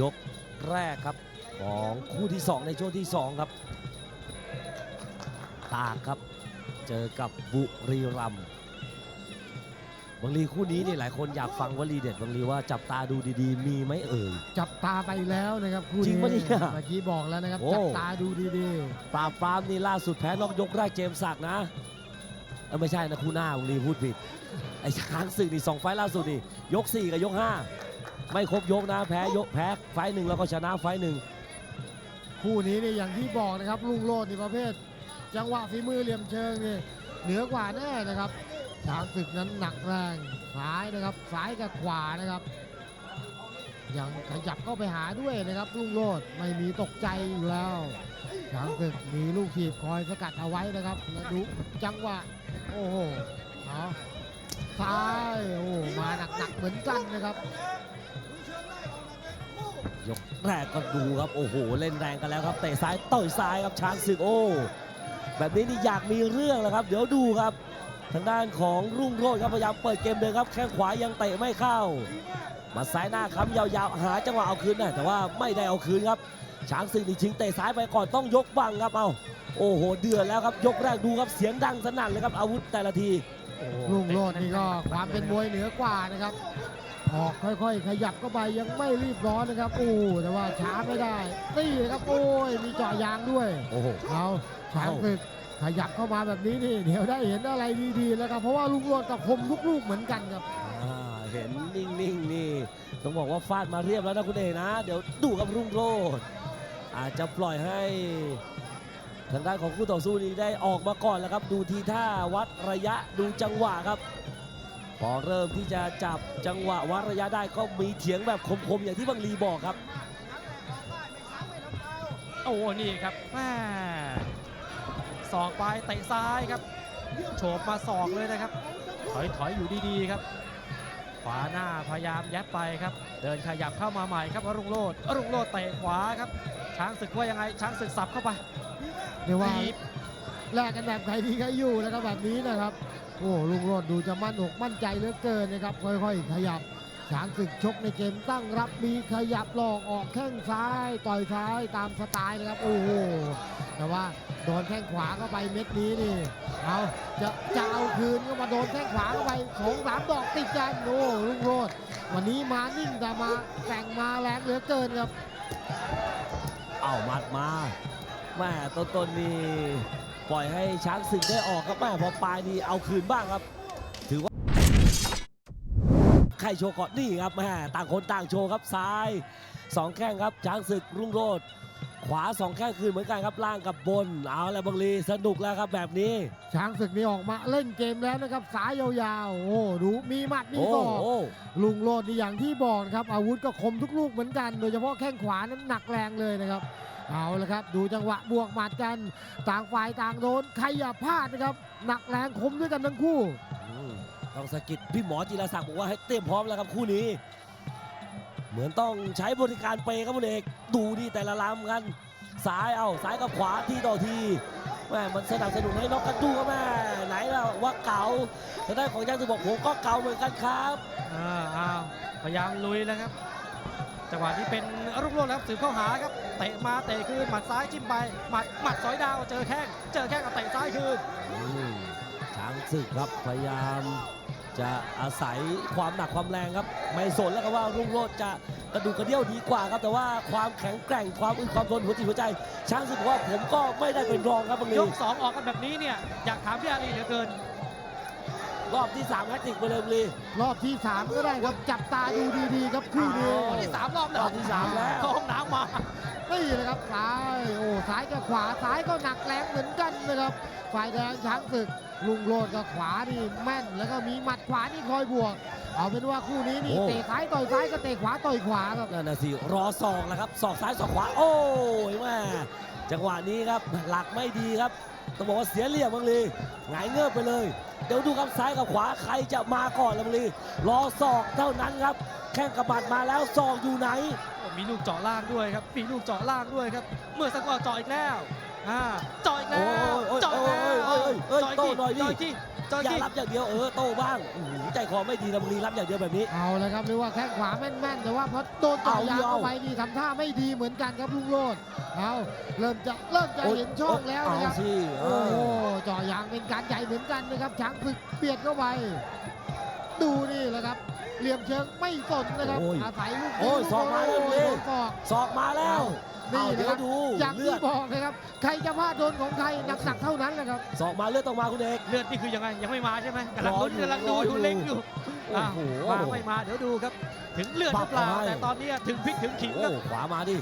ยกแรกครับของคู่ที่ 2 ในช่วงที่ 2 ครับ ตากครับเจอกับบุรีรัมย์บางลีคู่นี้นี่หลายคนอยากฟังวลีเด็ดบางลีว่าจับตาดูดีๆ มีไหมเอ่ย จับตาไปแล้วนะครับคู่จรินี้งปะเนี่ยเมื่อกี้บอกแล้วนะครับโอ้ จับตาดูดีปราบปรามนี่ล่าสุดแพ้นอกยกแรกเจมส์ศักดิ์นะเออไม่ใช่นะคู่หน้าบางลีพูดผิดไอ้ช้างศึกนี่สองไฟล์ล่าสุดนี่ยก 4 กับยก 5 ไม่ครบยกนะแพ้ยกแพ้ไฟหนึ่งแล้วก็ชนะไฟหนึ่งคู่นี้เนี่ยอย่างที่บอกนะครับลุงโลดในประเภท จังหวะฝีมือเหลี่ยมเชิงนี่เหนือกว่าแน่นะครับช้างศึกนั้นหนักแรงซ้ายนะครับซ้ายกับขวานะครับยังขยับเข้าไปหาด้วยนะครับลุงโลดไม่มีตกใจอยู่แล้วช้างศึกมีลูกถีบคอยสกัดเอาไว้นะครับและดูจังหวะโอ้โหเอาซ้ายโอ้มาหนักๆเหมือนกันนะครับ ยกแรกก็ดูครับ โอ้โห เล่นแรงกันแล้วครับเตะซ้ายต่อยซ้ายครับช้างศึกโอ้แบบนี้นี่อยากมีเรื่องแล้วครับ เดี๋ยวดูครับ ทางด้านของรุ่งโรจน์ครับพยายามเปิดเกมเดินครับแข้งขวายังเตะไม่เข้า มาซ้ายหน้าค้ำยาวๆ หาจังหวะเอาคืนนะแต่ว่าไม่ได้เอาคืนครับ ช้างศึกนี่ชิงเตะซ้ายไปก่อนต้องยกบังครับเอาโอ้โห เดือดแล้วครับยกแรกดูครับเสียงดังสนั่นเลยครับอาวุธแต่ละทีลุงโลดนี่ก็ความเป็นมวยเหนือกว่านะครับ ออกค่อยๆ ขยับเข้าไปยังไม่รีบร้อนนะครับ โอ้แต่ว่าช้าไม่ได้นี่นะครับโอ้ยมีเจาะยางด้วยโอ้โหเอาช้างศึกขยับเข้ามาแบบนี้นี่เดี๋ยวได้เห็นอะไรดีๆแล้วครับเพราะว่าลุงโลดกับคมทุกลูกเหมือนกันครับอ่าเห็นนิ่งๆนี่ต้องบอกว่าฟาดมาเรียบแล้วนะคุณเอนะ เดี๋ยวดูกับรุ่งโรจน์อาจจะปล่อยให้ทางด้านของคู่ต่อสู้นี้ได้ออกมาก่อนแล้วครับ ดูทีท่าวัดระยะดูจังหวะครับ พอเริ่มที่จะจับจังหวะวัดระยะได้ก็มีเถียงแบบคมๆอย่างที่บังลีบอกครับ โอ้นี่ครับแม่ศอกไปเตะซ้ายครับโฉบมาศอกเลยนะครับ ถอยถอยอยู่ดีๆครับ ขวาหน้าพยายามยัดไปครับ เดินขยับเข้ามาใหม่ครับรุ่งโรดรุ่งโรดเตะขวาครับ ช้างศึกว่ายังไงช้างศึกสับเข้าไปเรียกว่าบีบ แลกกันแบบใครดีใครอยู่นะครับแบบนี้นะครับ โอ้ลุงโรดดูจะมั่นอกมั่นใจเหลือเกินนะครับ ค่อยๆ ขยับช้างศึกชกในเกมตั้งรับมีขยับหลอกออกแข้งซ้าย ต่อยซ้ายตามสไตล์นะครับ โอ้โหแต่ว่าโดนแข้งขวาเข้าไปเม็ดนี้นี่เอาจะจะเอาคืนก็มาโดนแข้งขวาเข้าไปสองสามดอกติดกันโอ้ลุงโรดวันนี้มานิ่งแต่มาแต่งมาแรงเหลือเกินครับเอาหมัดมาแม่ต้นๆนี่ ปล่อยให้ช้างศึกได้ออกครับแม่พอปลายนี่เอาคืนบ้างครับ ถือว่าใครโชว์ก่อนนี่ครับแม่ต่างคนต่างโชว์ครับซ้ายสองแข้งครับช้างศึกรุ่งโรจน์ขวาสองแข้งคืนเหมือนกันครับล่างกับบน เอาแล้วบังลีสนุกแล้วครับแบบนี้ ช้างศึกนี่ออกมาเล่นเกมแล้วนะครับสายยาวๆ โอ้ดูมีหมัดมีโอ้ศอกโหลุงโลดนี่อย่างที่บอกนะครับอาวุธก็คมทุกลูกเหมือนกัน โดยเฉพาะแข้งขวานั้นหนักแรงเลยนะครับ เอาละครับ ดูจังหวะบวกหมัดกัน ต่างฝ่ายต่างโดนใครอย่าพลาดนะครับ หนักแรงคมด้วยกันทั้งคู่อืมต้องสะกิดพี่หมอจิรศักดิ์บอกว่าให้เตรียมพร้อมแล้วครับคู่นี้ เหมือนต้องใช้บริการเปย์ครับคุณเอกดูดีแต่ละลำกันซ้ายเอาซ้ายกับขวาทีต่อทีแม่มันสนับสนุนให้น็อกกันดูครับแม่ไหนล่ะว่าเก่าทางด้านของยังจะบอกผมก็เก่าเหมือนกันครับอ่าอ้าวพยายามลุยแล้วครับ จังหวะนี้เป็นรุ่งโรจน์แล้วสืบเข้าหาครับเตะมาเตะคืนหมัดซ้ายจิ้มไปหมัดหมัดสอยดาวเจอแข้งเจอแข้งกับเตะซ้ายคืนอืมช้างศึกครับพยายามจะอาศัยความหนักความแรงครับ ไม่สนแล้วครับว่ารุ่งโรจน์จะกระดูกกระเดี่ยวดีกว่าครับ แต่ว่าความแข็งแกร่งความอึดความทนหัวจิตหัวใจ ช้างศึกบอกว่าผมก็ไม่ได้เป็นรองครับบางทียก2ออกกันแบบนี้เนี่ยอยากถามพี่อารีเหลือเกิน รอบที่3แฮตติกไปเลยบางทีรอบที่ 3 ก็ได้ครับ จับตาดูดีๆครับคู่นี้วันที่สามรอบแล้วรอบที่สามแล้วเข้าห้องน้ำมานี่นะครับซ้ายโอ้ซ้ายกับขวาซ้ายก็หนักแรงเหมือนกันนะครับฝ่ายแดงช้างศึกลุงโลดกับขวานี่แม่น แล้วก็มีหมัดขวานี่คอยบวก เอาเป็นว่าคู่นี้นี่โอ้เตะซ้ายต่อยซ้ายก็เตะขวาต่อยขวาครับนั่นน่ะสิรอศอกแล้วครับศอกซ้ายศอกขวา โอ้ยแม่จังหวะนี้ครับหลักไม่ดีครับ ต้องบอกว่าเสียเหลี่ยมบางลีหงายเงือบไปเลย เดี๋ยวดูครับซ้ายกับขวาใครจะมาก่อนละบางลีรอศอกเท่านั้นครับ แข้งกระบาดมาแล้วศอกอยู่ไหนโอ้มีลูกเจาะล่างด้วยครับมีลูกเจาะล่างด้วยครับ เมื่อสักครู่เจาะอีกแล้วอ่าเจาะอีกแล้วโอ้ยโอ้ยเจาะอีกแล้วโอ้ยโอ้ยโอ้ยเจาะอีกโต้ทีหน่อยดิเจาะอีกทีเจออย่ายิงรับอย่างเดียวเออโต้บ้างอื้อหือใจคอไม่ดีนะบุรีรับอย่างเดียวแบบนี้ เอาเลยครับเรียกว่าแข้งขวาแม่นๆแต่ว่าพอโดนต่อยางเอาเข้าไปนี่ทำท่าไม่ดีเหมือนกันครับลุงโรดเอาเริ่มจะเริ่มจะเห็นช่องแล้วเอานะครับสิเอโอ้โหอจ่อยางเป็นการใหญ่เหมือนกันนะครับช้างศึกเบียดเข้าไป ดูนี่แหละครับ เหลี่ยมเชิงไม่สนนะครับโอ้ยอาศัยลูกโอ้ยศอกมาแล้วโอ้เลยโดนศอก ศอกมาแล้วนี่เอา นะเดี๋ยควรับดูอย่างเลืที่อดบอกนะครับ ใครจะพลาดโดนของใครหนักๆเท่านั้นแหละครับศอกมาเลือดต้องมาคุณเอกเลือดนี่คือยังไงยังไม่มาใช่ไหมกำลังลุ้นรออยู่กำลังดูรอออยู่ยู่เล็งอยู่โอ้โหอะมาไม่มาเดี๋ยวดูครับ ถึงเลือดหรือเปล่าบักเอาไว้แต่ตอนนี้ถึงพริกถึงขิงโอ้ครับขวามาดิ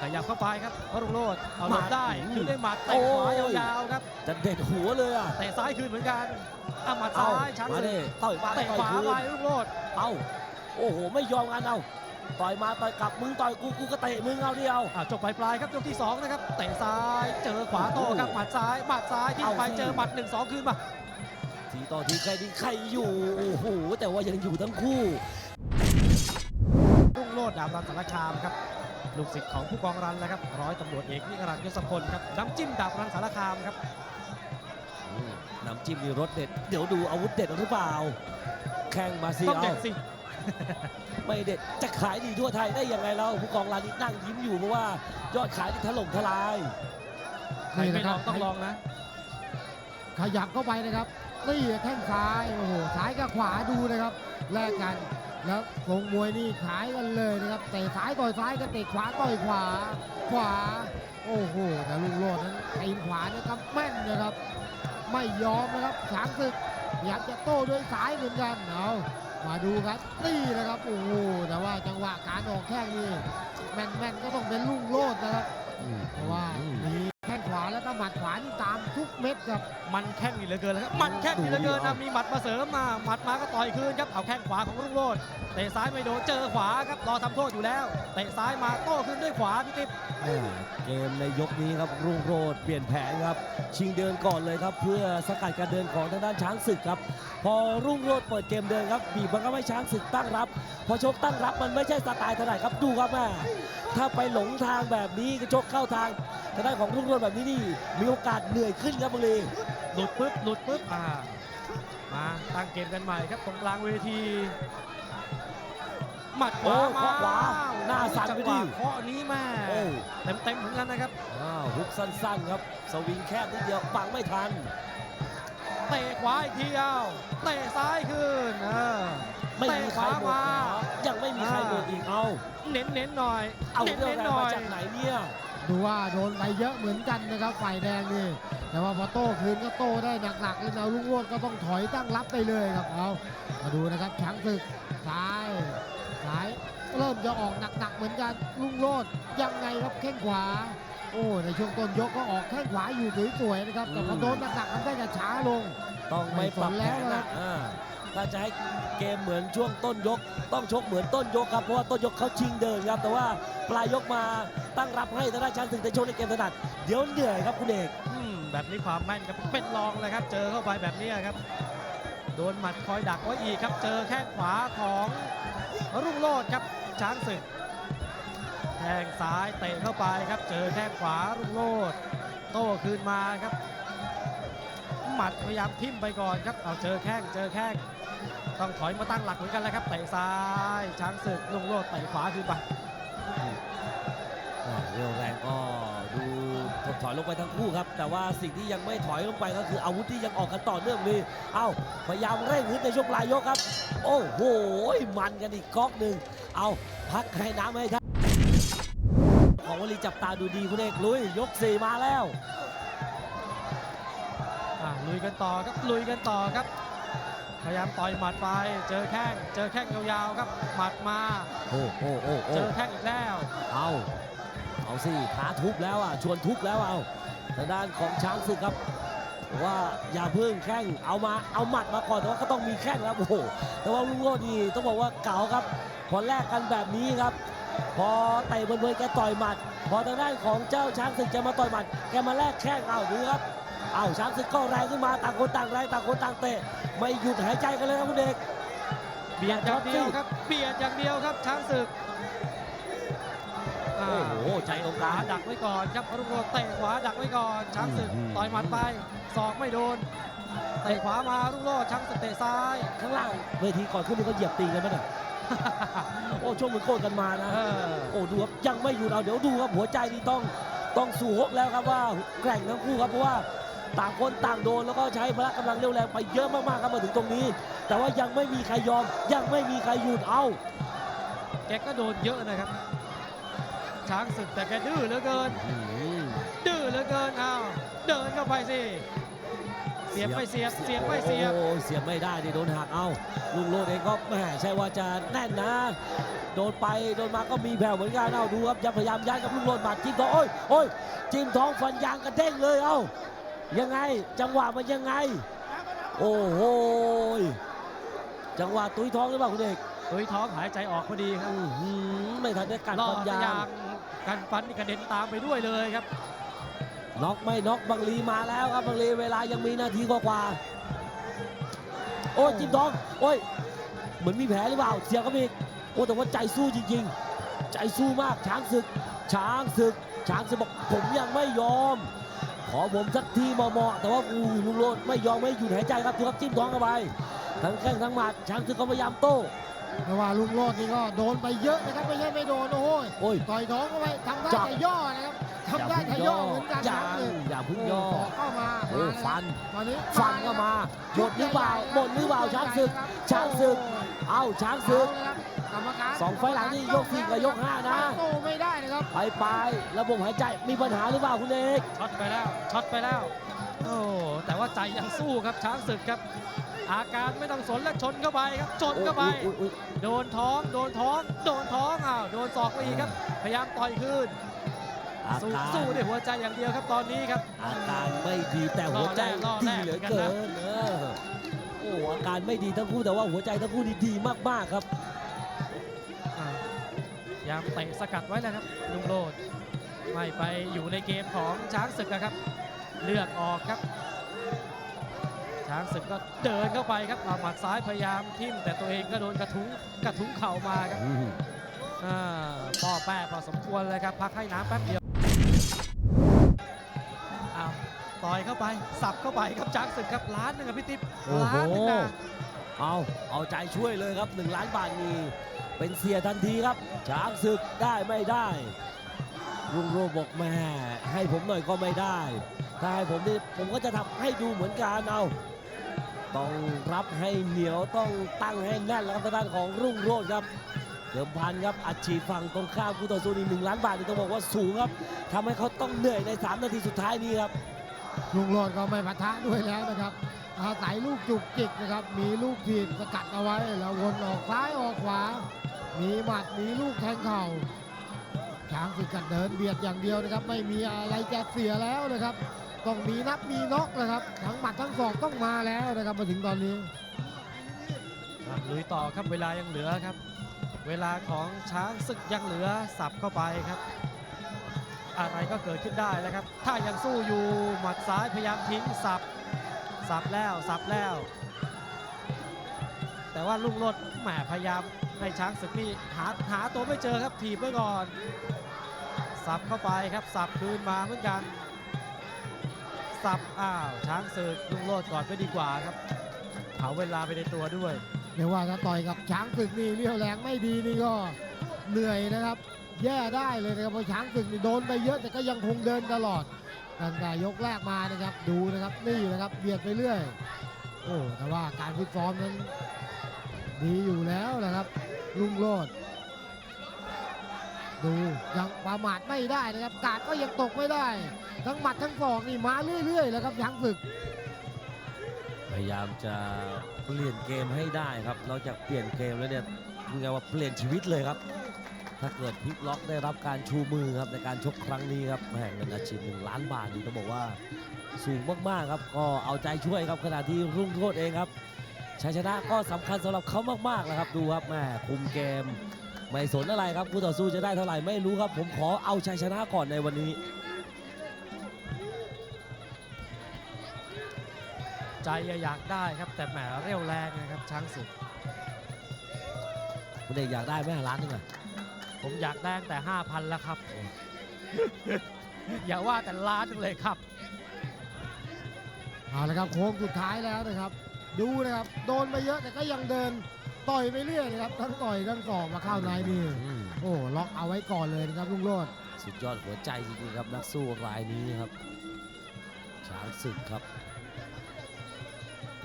ขยับเข้าไปครับวรุงโรดเอาหลบหมัดได้อืมคือได้หมัดเตะขวาโอ้ยยาวๆครับจะเด็ดหัวเลยอะเตะซ้ายคืนเหมือนกันอะหมัดเอาซ้ายช้างมาศึดิกต่อยมาเตะต่อยขวาคืนไปรุ่งโรดเอาโอ้โหไม่ยอมกันเอา ต่อยมาต่อยกลับมึงต่อยกูกูก็เตะมึงเอาเดียวอะจบปลายๆครับยกที่สองนะครับเตะซ้ายเจอขวาโต้ครับหมัดซ้ายหมัดซ้ายที่เอาไปสิเจอหมัดหนึ่งสองคืนมาทีต่อทีใครดีใครอยู่โอ้โหแต่ว่ายังอยู่ทั้งคู่รุ่งโรดดาบรันสารคามครับลูกศิษย์ของผู้กองรันแล้วครับร้อยตำรวจเอกนิรันดร์ยศพลครับน้ำจิ้มดาบรันสารคามครับอืมน้ำจิ้มนี่รสเด็ด เดี๋ยวดูอาวุธเด็ดหรือเปล่า แข่งมาสิต้องเอาเด็ดสิ ไม่เด็ดจะขายดีทั่วไทยได้ยังไงเราผู้กองร้านนี้นั่งยิ้มอยู่เพราะว่ายอดขายที่ถล่มทลายใครไม่ลองต้องลองนะ ขยับเข้าไปนะครับนี่แข้งซ้ายโอ้โหซ้ายกับขวาดูนะครับแลกกันแล้ววงมวยนี่ขายกันเลยนะครับเตะซ้ายต่อยซ้ายก็เตะขวาต่อยขวา ขวา โอ้โหแต่ลุงโรดนั้นตีนขวานะครับแม่นนะครับ ไม่ยอมนะครับช้างศึกอยากจะโต้ด้วยซ้ายเหมือนกันเอา มาดูครับตีนะครับโอ้โหแต่ว่าจังหวะการออกแข้งนี่แม่นๆก็ต้องเป็นลุงโรดนะครับ หมัดขวานี่ตามทุกเม็ดครับ มันแข้งนี่เหลือเกินแล้วครับ มันแข้งนี่เหลือเกินนะมีหมัดมาเสริมมา หมัดมาก็ต่อยคืนครับ เอาแข้งขวาของรุ่งโรดเตะซ้ายไม่โดน เจอขวาครับ รอทำโทษอยู่แล้ว เตะซ้ายมาโต้คืนด้วยขวาพี่ติ๊บแม่เกมในยกนี้ครับ รุ่งโรดเปลี่ยนแผนครับ ชิงเดินก่อนเลยครับ เพื่อสกัดการเดินของทางด้านช้างศึกครับ พอรุ่งโรดเปิดเกมเดินครับ บีบบังคับให้ช้างศึกตั้งรับ พอชกตั้งรับมันไม่ใช่สไตล์เท่าไหร่ครับ ดูครับแม่ถ้าไปหลงทางแบบนี้ก็ชกเข้าทางทางด้านของรุ่งโรดแบบนี้นี่มีโอกาสเหนื่อยขึ้นครับบุรีหลุดปุ๊บหลุดปุ๊บอ่ามาตั้งเกมกันใหม่ครับตรงกลางเวทีหมัดขวาโอ้มาขวาหน้าสั่นจังไปหดิวะเคาะนี้แม่โอ้เต็มเต็มๆเหมือนกันนะครับอ้าวฮุกสั้นๆครับ สวิงแคบนิดเดียวปังไม่ทันเตะขวาอีกทีเอาเตะซ้ายคืนเออไม่มีใครหมดเตะขวามายังไม่มีใครหมดอีกเอา เน้นเน้นๆหน่อย เอาเน้นเรื่องเน้นแรงหน่อมายจากไหนเนี่ยดูว่าโดนไปเยอะเหมือนกันนะครับฝ่ายแดงนี่แต่ว่าพอโต้คืนก็โต้ได้หนักๆเลยนะลุงโรดก็ต้องถอยตั้งรับไปเลยครับเอามาดูนะครับช้างศึกซ้ายซ้ายเริ่มจะออกหนักๆเหมือนกันลุงโรดยังไงครับแข้งขวา โอ้ในช่วงต้นยกก็ออกแข้งขวาอยู่สวยๆนะครับแต่พอโดนหนักๆมันได้จะช้าลง ต้องไม่ปรับแผนไม่สนแล้วนะอ่าถ้าจะให้เกมเหมือนช่วงต้นยก ต้องชกเหมือนต้นยกครับเพราะว่าต้นยกเขาชิงเดินครับ แต่ว่าปลายยกมาตั้งรับให้ทางด้านช้างศึกในช่วงในเกมถนัดเดี๋ยวเหนื่อยครับคุณเอกอืมแบบนี้ความแม่นครับเป็นรองเลยครับ เจอเข้าไปแบบนี้ครับ โดนหมัดคอยดักไว้อีกครับ เจอแข้งขวาของรุ่งโรจน์ครับช้างศึก แทงซ้ายเตะเข้าไปครับ เจอแข้งขวารุ่งโรจน์โต้คืนมาครับ หมัดพยายามทิ่มไปก่อนครับเอาเจอแข้งเจอแข้งต้องถอยมาตั้งหลักเหมือนกันแล้วครับเตะซ้ายช้างศึกรุ่งโรจน์เตะขวาคืนไปเร็วแรงก็ดูถดถอยลงไปทั้งคู่ครับ แต่ว่าสิ่งที่ยังไม่ถอยลงไปก็คืออาวุธที่ยังออกกันต่อเนื่องมีเอ้าพยายามเร่งขึ้นในช่วงปลายยกครับ โอ้โหมันกันอีกก๊อกหนึ่งเอาพักให้น้ำให้ท่าน ของวลีจับตาดูดีคุณเอกลุยยกสี่มาแล้วอะลุยกันต่อครับลุยกันต่อครับ พยายามต่อยหมัดไป เจอแข้งเจอแข้งยาวๆครับหมัดมาโอ้โอ้โอ้โอ้เจอแข้งอีกแล้วเอาเอาสิท้าทุบแล้วอะชวนทุบแล้วเอาทางด้านของช้างศึกครับบอกว่าอย่าเพิ่งแข้งเอามาเอาหมัดมาก่อนแต่ว่าก็ต้องมีแข้งแล้วโอ้โหแต่ว่าลุงโรดนี่ต้องบอกว่าเก่าครับพอแลกกันแบบนี้ครับ พอเตะบนเวทีแกต่อยหมัด พอทางด้านของเจ้าช้างศึกจะมาต่อยหมัด แกมาแลกแข้งเอาดูครับเอาช้างศึกก็แรงขึ้นมาต่างคนต่างแรงต่างคนต่างเตะไม่หยุดหายใจกันเลยครับคุณเด็กเบียดอย่างเดียวครับเบียดอย่างเดียวครับช้างศึกอ่าโอ้โหใจตรงขกวาลางดักไว้ก่อนครับรุ่งโรจน์เตะขวาดักไว้ก่อนช้างศึกอืมต่อยหมัดไปศอกไม่โดนเตะขวามารุ่งโรจน์ช้างศึกเตะซ้ายข้างล่างเวทีก่อนขึ้นนี่ก็เหยียบตีกันไหมเนี่ย โอ้ช่วงมือโกนกันมานะเออโอ้ดูครับยังไม่อยู่เราเดี๋ยวดูครับหัวใจนี่ต้องต้องสู่ฮกแล้วครับว่าแกร่งทั้งคู่ครับเพราะว่าต่างคนต่างโดนแล้วก็ใช้พละกำลังเร็วแรงไปเยอะมากๆครับมาถึงตรงนี้ แต่ว่ายังไม่มีใครยอม ยังไม่มีใครหยุดเอาแกก็โดนเยอะนะครับ ช้างศึกแต่แกดื้อเหลือเกินอืมดื้อเหลือเกินอ้าวเดินเข้าไปสิ เสียบไม่เสียบเสียบไม่เสียบโอ้เสียบไม่ได้ดิโดนหักเอาลุงโลดเองก็แหมใช่ว่าจะแน่นนะโดนไปโดนมาก็มีแผ่วเหมือนกันเอาดูครับยังพยายามยัดกับลุงโลดหมัดจิ้มท้องโอ้ยโอ้ยจิ้มท้องฟันยางกระเด้งเลยเอายังไงจังหวะมันยังไง โอ้โหจังหวะตุ้ยท้องหรือเปล่าคุณเอกตุ้ยท้องหายใจออกพอดีครับอื้อหือไม่ทันได้กัดล่อฟันทะยายางงกันฟันนี่กระเด็นตามไปด้วยเลยครับ น็อกไม่น็อกบังลีมาแล้วครับบังลีเวลายังมีนาทีกว่าๆโอ้ยจิ้มท้องโอ้ยเหมือนมีแผลหรือเปล่าเสียบก็มีกโอ้แต่ว่าใจสู้จริง ๆ ใจสู้มากช้างศึก ช้างศึก ช้างศึกบอกผมยังไม่ยอม ขอผมสักทีเหมาะๆแต่ว่าอู้ลุงโรดไม่ยอมไม่หยุดหายใจครับดูครับจิ้มท้องเข้าไปทั้งแข้งทั้งหมัดช้างศึกก็พยายามโต้แต่ว่าลุงโลดนี่ก็โดนไปเยอะนะครับไม่ใช่ไม่โดนโอ้ยโอ้ยต่อยท้องเข้าไปทำได้จับแต่ย่อนะครับ ทำได้แต่ย่อเหมือนกันอย่านะครับเพิ่งอย่าเพึ่งย่อโศอกเข้ามาโอ้มาแล้วฟันตอนนี้ฟันก็มาหมดหรือเปล่าหมดหรือเปล่าช้างศึกช้างศึก เอ้าช้างศึกเอาละครับกรรมการสองไฟล์หลังนี่ยกสี่กับยกห้านะโต้ไม่ได้นะครับไปไปๆระบบหายใจมีปัญหาหรือเปล่าคุณเอกช็อตไปแล้วช็อตไปแล้วโอ้แต่ว่าใจยังสู้ครับช้างศึกครับ อาการไม่ต้องสนและชนเข้าไปครับชนเข้าไปอุ๊ยอุ๊ยอุ๊ยโดนท้อง โดนท้อง โดนท้องอ้าวโดนศอกไปอีกครับ พยายามต่อยคืนอา สู้การสู้ด้วยหัวใจอย่างเดียวครับตอนนี้ครับ อาการไม่ดีแต่หัวใจรอแรดีกเหลือรอแรกเกินเออโอ้อาการไม่ดีทั้งคู่แต่ว่าหัวใจทั้งคู่นี่ดีมากๆครับอ่าพยายามเตะสกัดไว้แล้วครับลุงโรดไม่ไปอยู่ในเกมของช้างศึกนะครับ เลือกออกครับ ช้างศึกก็เดินเข้าไปครับเอาหมัดซ้ายพยายามทิ่มแต่ตัวเองก็โดนกระทุ้งกระทุ้งเข่ามาครับอืมอ่าป้อแป้พอสมควรเลยครับ พักให้น้ำแป๊บเดียว อยเข้าไป สับเข้าไปครับช้างศึกครับล้านหนึงครับพี่ติ๊บโอ้โหล้านหนึงนะเอาเอาใจช่วยเลยครับหนึ่งล้านบาทนี่เป็นเสียทันทีครับช้างศึกได้ไม่ได้ลุงโรบอกแม่ให้ผมหน่อยก็ไม่ได้ ถ้าให้ผมนี่ผมก็จะทำให้ดูเหมือนกันเอาต้องรับให้เหนียวต้องตั้งให้แน่นแล้วครับทางด้านของรุ่งโรจน์ครับเดิมพันครับอัดฉีดฝั่งตรงข้ามคู่ต่อสู้นี่หนึ่งล้านบาทนี่ต้องบอกว่าสูงครับทำให้เขาต้องเหนื่อยใน 3 นาทีสุดท้ายนี้ครับ ลุงโลดก็ไม่ปะทะด้วยแล้วนะครับอาศัยลูกจุกจิกนะครับ มีลูกทีบสกัดเอาไว้ แล้ววนออกซ้ายออกขวา มีหมัดมีลูกแทงเข่าช้างศึกกัดเดินเบียดอย่างเดียวนะครับ ไม่มีอะไรจะเสียแล้วนะครับ ต้องมีนับมีน็อกนะครับ ทั้งหมัดทั้งศอกต้องมาแล้วนะครับมาถึงตอนนี้ลุยต่อครับเวลายังเหลือครับ เวลาของช้างศึกยังเหลือสับเข้าไปครับ อะไรก็เกิดขึ้นได้แล้วครับ ถ้ายังสู้อยู่หมัดซ้ายพยายามทิ้งสับสับแล้วสับแล้ว แต่ว่าลุงรถแหมพยายามให้ช้างศึกนี่หาหาตัวไม่เจอครับถีบไว้ก่อน สับเข้าไปครับสับคืนมาเหมือนกัน สับอ้าวช้างศึกลุงโลดก่อนไปดีกว่าครับเผาเวลาไปในตัวด้วยเรียกว่าถ้าต่อยกับช้างศึกนี่เรี่ยวแรงไม่ดีนี่ก็เหนื่อยนะครับ แย่ได้เลยนะครับเพราะช้างศึกนี่โดนไปเยอะแต่ก็ยังคงเดินตลอดตั้งแต่ยกแรกมานะครับ ดูนะครับนี่นะครับเบียดไปเรื่อย โอ้แต่ว่าการฟิตซ้อมนั้นดีอยู่แล้วนะครับ ลุงโลดดูยังประมาทไม่ได้นะครับ กาดก็ยังตกไม่ได้ ทั้งหมัดทั้งศอกนี่มาเรื่อยๆแล้วครับช้างศึก พยายามจะเปลี่ยนเกมให้ได้ครับนอกจากเปลี่ยนเกมแล้วเนี่ยคือไงว่าเปลี่ยนชีวิตเลยครับ ถ้าเกิดพลิกล็อกได้รับการชูมือครับในการชกครั้งนี้ครับแห่เงินอาชีพหนึ่งล้านบาทนี่ต้องบอกว่าสูงมากๆครับก็เอาใจช่วยครับขณะที่รุ่งโรจน์เองครับชัยชนะก็สำคัญสำหรับเขามากๆแล้วครับดูครับแม่คุมเกม ไม่สนอะไรครับคู่ต่อสู้จะได้เท่าไหร่ไม่รู้ครับ ผมขอเอาชัยชนะก่อนในวันนี้ ใจอยากได้ครับแต่แหมเรี่ยวแรงนะครับช้างศึก คุณเอกอยากได้ไหมล้านหนึงอะผมอยากได้ตั้งแต่ 5,000 แล้วครับ อย่าว่าแต่ล้านหนึงเลยครับ เอาละครับโค้งสุดท้ายแล้วนะครับ ดูนะครับโดนไปเยอะแต่ก็ยังเดินต่อยไปเรื่อยนะครับทั้งต่อยทั้งสอกมาเข้าในนี่อืมโอ้ล็อกเอาไว้ก่อนเลยนะครับลุงโรดสุดยอดหัวใจจริงๆครับนักสู้รายนี้ครับช้างศึกครับ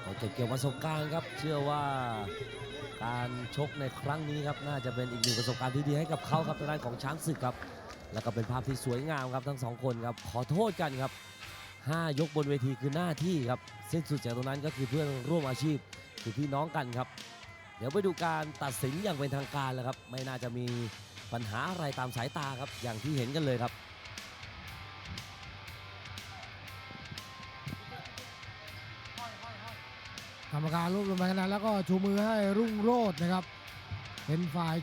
เขาเก็บเกี่ยวประสบการณ์ครับ เชื่อว่า การชกในครั้งนี้ครับน่าจะเป็นอีกหนึ่งประสบการณ์ที่ดีให้กับเขาครับทางด้านของช้างศึกครับ แล้วก็เป็นภาพที่สวยงามครับทั้งสองคนครับขอโทษกันครับห้ายกบนเวทีคือหน้าที่ครับสิ้นสุดจากตรงนั้นก็คือเพื่อนร่วมอาชีพคือพี่น้องกันครับ เดี๋ยวไปดูการตัดสินอย่างเป็นทางการแล้วครับ ไม่น่าจะมีปัญหาอะไรตามสายตาครับอย่างที่เห็นกันเลยครับ กรรมการรวบรวมคะแนนแล้วก็ชูมือให้รุ่งโรจน์นะครับ เป็นฝ่าย